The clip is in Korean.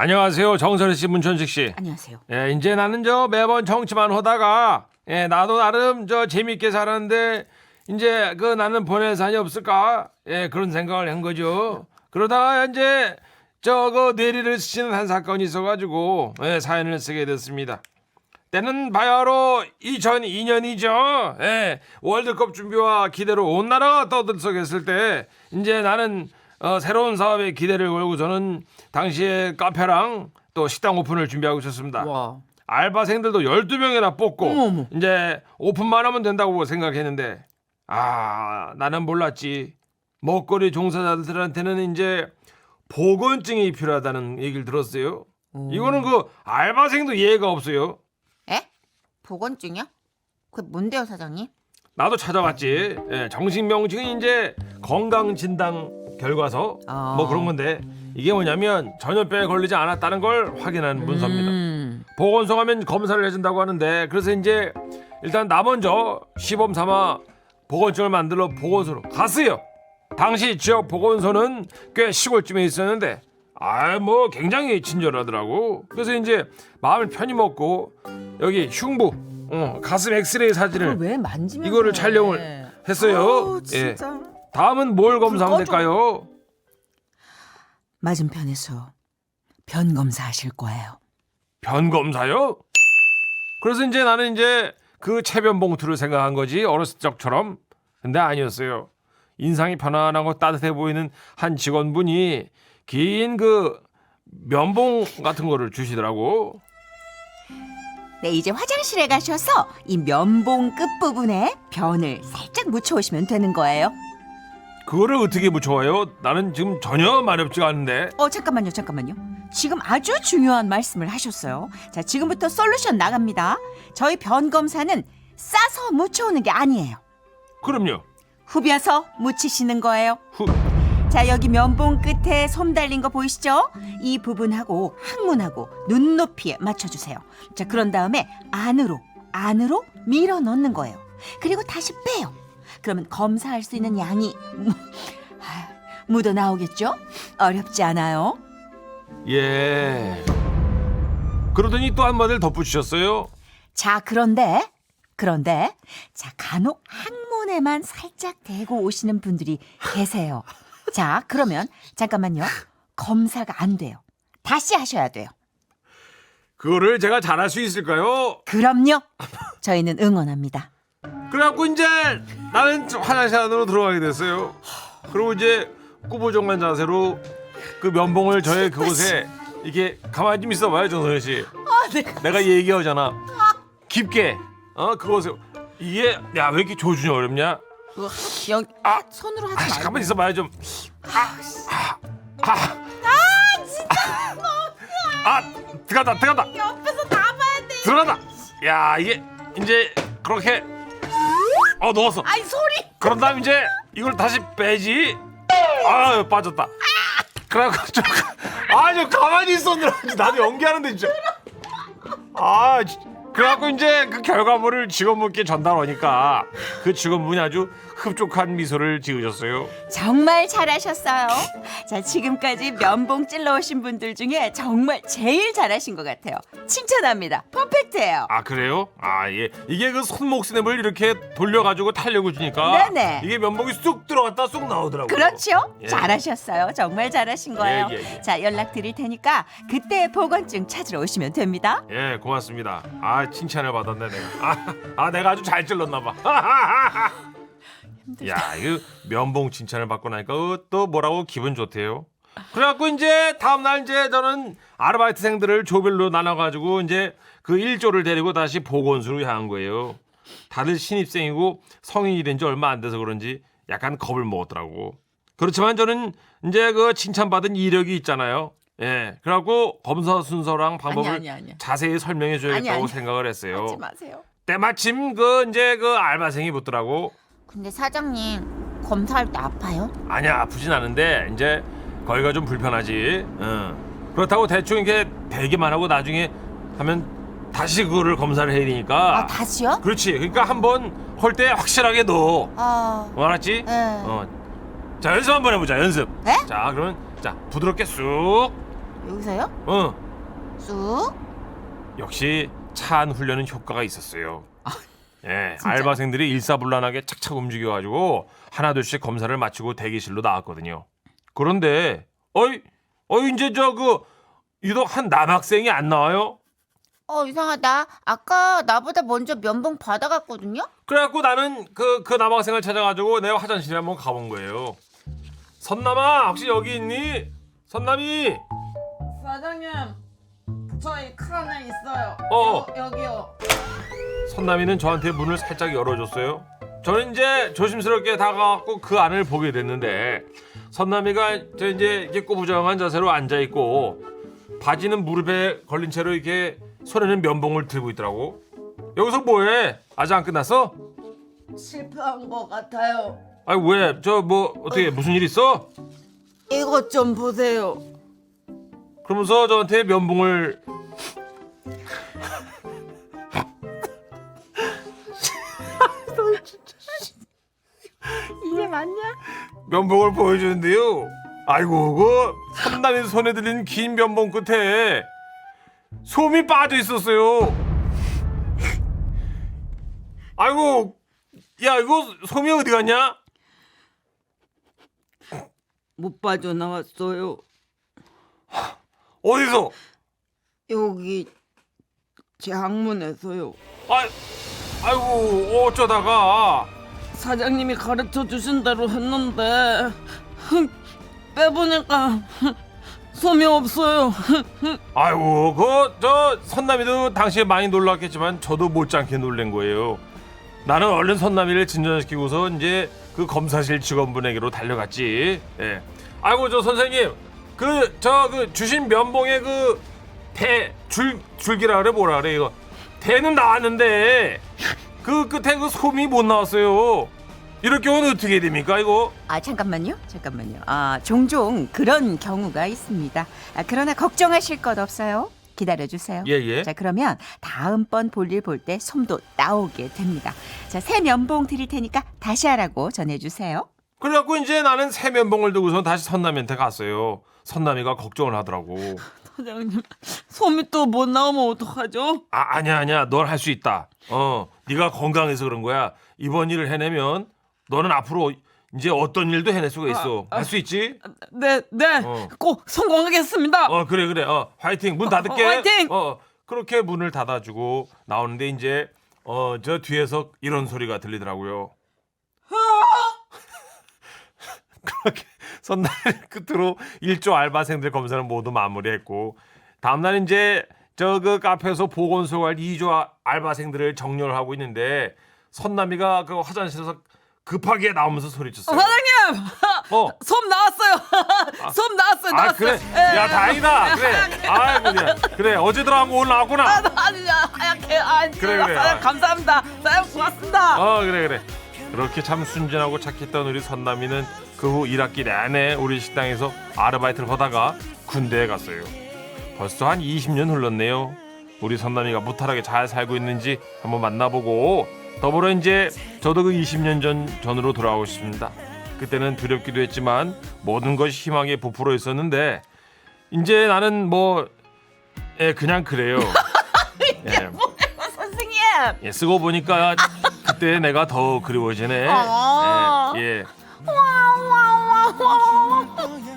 안녕하세요. 정선희 씨, 문천식 씨. 안녕하세요. 예, 이제 나는 저 매번 정치만 하다가 예, 나도 나름 저 재밌게 살았는데 이제 그 나는 보낼 산이 없을까? 예, 그런 생각을 한 거죠. 그러다가 이제 저그 뇌리를 스치는 한 사건이 있어가지고 예, 사연을 쓰게 됐습니다. 때는 바야흐로 2002년이죠. 예, 월드컵 준비와 기대로 온 나라가 떠들썩했을 때 이제 나는 어, 새로운 사업에 기대를 걸고 저는 당시에 카페랑 또 식당 오픈을 준비하고 있었습니다. 와. 알바생들도 12명이나 뽑고 어머머. 이제 오픈만 하면 된다고 생각했는데 아 나는 몰랐지 먹거리 종사자들한테는 이제 보건증이 필요하다는 얘기를 들었어요 이거는 그 알바생도 이해가 없어요 에? 보건증이요? 그게 뭔데요, 사장님? 나도 찾아봤지 예, 정식 명칭은 이제 건강 진단 결과서 아. 뭐 그런 건데 이게 뭐냐면 전염병에 걸리지 않았다는 걸 확인한 문서입니다 음. 보건소 가면 검사를 해준다고 하는데 그래서 이제 일단 나 먼저 시범 삼아 보건증을 만들러 보건소로 갔어요. 당시 지역 보건소는 꽤 시골쯤에 있었는데 아 뭐 굉장히 친절하더라고. 그래서 이제 마음을 편히 먹고 여기 흉부, 어, 가슴 엑스레이 사진을 그걸 왜 만지면 이거를 촬영을 했어요. 아우, 예. 진짜. 다음은 뭘 검사하면. 될까요? 맞은편에서 변 검사하실 거예요. 변 검사요? 그래서 이제 나는 이제 그 체변 봉투를 생각한 거지 어렸을 적처럼. 근데 아니었어요. 인상이 편안하고 따뜻해 보이는 한 직원분이 긴 그 면봉 같은 거를 주시더라고. 네, 이제 화장실에 가셔서 이 면봉 끝부분에 변을 살짝 묻혀 오시면 되는 거예요. 그거를 어떻게 묻혀와요? 나는 지금 전혀 마렵지가 않은데. 어, 잠깐만요, 잠깐만요. 지금 아주 중요한 말씀을 하셨어요. 자, 지금부터 솔루션 나갑니다. 저희 변 검사는 싸서 묻혀오는 게 아니에요. 그럼요. 후벼서 묻히시는 거예요. 후. 자, 여기 면봉 끝에 솜 달린 거 보이시죠? 이 부분하고 항문하고 눈높이에 맞춰주세요. 자, 그런 다음에 안으로, 안으로 밀어 넣는 거예요. 그리고 다시 빼요. 그러면 검사할 수 있는 양이 묻어 나오겠죠? 어렵지 않아요. 예. 그러더니 또 한마디를 덧붙이셨어요. 자, 그런데, 그런데, 자, 간혹 항문에만 살짝 대고 오시는 분들이 계세요. 자, 그러면, 잠깐만요. 검사가 안 돼요. 다시 하셔야 돼요. 그거를 제가 잘할 수 있을까요? 그럼요. 저희는 응원합니다. 그래갖고 이제 나는 화장실 안으로 들어가게 됐어요. 그리고 이제 꾸부정한 자세로 그 면봉을 저의 그곳에 이렇게 가만히 좀 있어봐요, 정선혜 씨. 내가 얘기하잖아. 깊게 어 그곳에 이게 야 왜 이렇게 조준이 어렵냐? 여기, 아, 손으로 아, 하지 말고. 가만 있어봐요 좀. 아, 아, 아, 아, 들어갔다, 들어갔다. 옆에서 다 봐야 돼. 들어갔다. 야 이게 이제 그렇게 어 넣었어. 아이, 소리. 그런 다음 이제 이걸 다시 빼지. 아 빠졌다. 그래갖고 좀 아주 가만히 있었느라 나도 연기하는데 진짜. 아 지- 그래갖고 이제 그 결과물을 직원분께 전달하니까 그 직원분이 아주 흡족한 미소를 지으셨어요. 정말 잘하셨어요. 자, 지금까지 면봉 찔러 오신 분들 중에 정말 제일 잘하신 것 같아요. 칭찬합니다. 퍼펙트예요. 아 그래요? 아 예. 이게 그 손목 스냅을 이렇게 돌려가지고 탄력을 주니까 네네. 이게 면봉이 쑥 들어갔다 쑥 나오더라고요. 그렇죠? 예. 잘하셨어요. 정말 잘하신 거예요. 예, 예, 예. 자, 연락 드릴 테니까 그때 보건증 찾으러 오시면 됩니다. 예, 고맙습니다. 아, 칭찬을 받았네 내가. 아, 아 내가 아주 잘 찔렀나 봐. 야, 이거 면봉 칭찬을 받고 나니까 어, 또 뭐라고 기분 좋대요. 그래갖고 이제 다음 날 이제 저는 아르바이트생들을 조별로 나눠가지고 이제 그 일조를 데리고 다시 보건소로 향한 거예요. 다들 신입생이고 성인이 된 지 얼마 안 돼서 그런지 약간 겁을 먹었더라고. 그렇지만 저는 이제 그 칭찬받은 이력이 있잖아요. 예, 그래갖고 검사 순서랑 방법을 아니, 아니, 아니. 자세히 설명해 줘야겠다고 아니, 아니. 생각을 했어요. 하지 마세요. 때마침 그 이제 그 알바생이 붙더라고. 근데 사장님 검사할 때 아파요? 아니야 아프진 않은데 이제 거기가 좀 불편하지. 응. 그렇다고 대충 이렇게 대기만 하고 나중에 하면 다시 그거를 검사를 해야 되니까. 아 다시요? 그렇지. 그러니까 한번 할 때 확실하게 넣어. 아 어, 알았지? 네. 어. 자 연습 한번 해보자 연습. 네? 자 그러면 자 부드럽게 쑥 여기서요? 어. 쑥. 역시 차안 훈련은 효과가 있었어요. 예? 알바생들이 일사불란하게 착착 움직여가지고 하나둘씩 검사를 마치고 대기실로 나왔거든요. 그런데 어이, 어이 이제 저 그 유독 한 남학생이 안 나와요. 어 이상하다. 아까 나보다 먼저 면봉 받아갔거든요. 그래갖고 나는 그, 그 남학생을 찾아가지고 내가 화장실에 한번 가본 거예요. 선남아, 혹시 여기 있니? 선남이. 사장님 저희 칸에 있어요 어. 여, 여기요 선남이는 저한테 문을 살짝 열어줬어요. 저는 이제 조심스럽게 다가갔고 그 안을 보게 됐는데 선남이가 저 이제 이렇게 꼬부정한 자세로 앉아 있고 바지는 무릎에 걸린 채로 이렇게 손에는 면봉을 들고 있더라고. 여기서 뭐해? 아직 안 끝났어? 실패한 것 같아요 아니 왜? 저 뭐 어떻게 무슨 일 있어? 이것 좀 보세요 그러면서 저한테 면봉을 이게 맞냐? 면봉을 보여주는데요. 아이고 그 선남이 손에 들린 긴 면봉 끝에 솜이 빠져 있었어요. 아이고 야 이거 솜이 어디 갔냐? 못 빠져나왔어요 어디서? 여기 제 항문에서요 아 아이고 어쩌다가 사장님이 가르쳐 주신 대로 했는데 흠, 빼보니까 흠, 솜이 없어요 아이고 그 저 선남이도 당시에 많이 놀랐겠지만 저도 못지않게 놀란 거예요. 나는 얼른 선남이를 진전시키고서 이제 그 검사실 직원분에게로 달려갔지. 예. 아이고 저 선생님 그 저 그 주신 면봉의 그대줄 줄기라 그래 뭐라 그래 이거 대는 나왔는데 그 끝에 그 솜이 못 나왔어요. 이럴 경우는 어떻게 됩니까 이거? 아 잠깐만요, 잠깐만요. 아 종종 그런 경우가 있습니다. 아, 그러나 걱정하실 것 없어요. 기다려 주세요. 예 예. 자 그러면 다음번 볼일 볼 때 솜도 나오게 됩니다. 자 새 면봉 드릴 테니까 다시 하라고 전해주세요. 그래갖고 이제 나는 새 면봉을 들고서 다시 선남이한테 갔어요. 선남이가 걱정을 하더라고. 사장님 솜이 또못 나오면 어떡하죠? 아 아니야 아니야 넌 할 수 있다 어 네가 건강해서 그런 거야 이번 일을 해내면 너는 앞으로 이제 어떤 일도 해낼 수가 있어 아, 아. 할 수 있지 네, 네, 어. 꼭 성공하겠습니다. 어 그래 그래 어 화이팅 문 닫을게 어, 화이팅! 어 그렇게 문을 닫아주고 나오는데 이제 어 저 뒤에서 이런 소리가 들리더라고요 그렇게 선날 끝으로 일조 알바생들 검사는 모두 마무리했고 다음날 이제 저 그 카페에서 보건소 갈 2조 아- 알바생들을 정렬을 하고 있는데 선남이가 그 화장실에서 급하게 나오면서 소리쳤어요. 사장님, 어. 솜 나왔어요. 솜 나왔어요. 아 나왔어요. 그래, 예. 야 다행이다. 그래, 아 그래, 그래 어제 들어간 거 오늘 나왔구나. 아니야, 하얗게, 아, 그래, 그래. 사장님 아. 감사합니다. 사장님 고맙습니다. 어 그래 그래. 그렇게 참 순진하고 착했던 우리 선남이는 그 후 1학기 내내 우리 식당에서 아르바이트를 하다가 군대에 갔어요. 벌써 한 20년 흘렀네요. 우리 선남이가 무탈하게 잘 살고 있는지 한번 만나보고 더불어 이제 저도 그 20년 전 전으로 돌아오고 싶습니다. 그때는 두렵기도 했지만 모든 것이 희망에 부풀어 있었는데 이제 나는 뭐 예, 그냥 그래요. 예. 선생님. 예, 쓰고 보니까 그때 내가 더 그리워지네. 아. 예, 예. 와와와와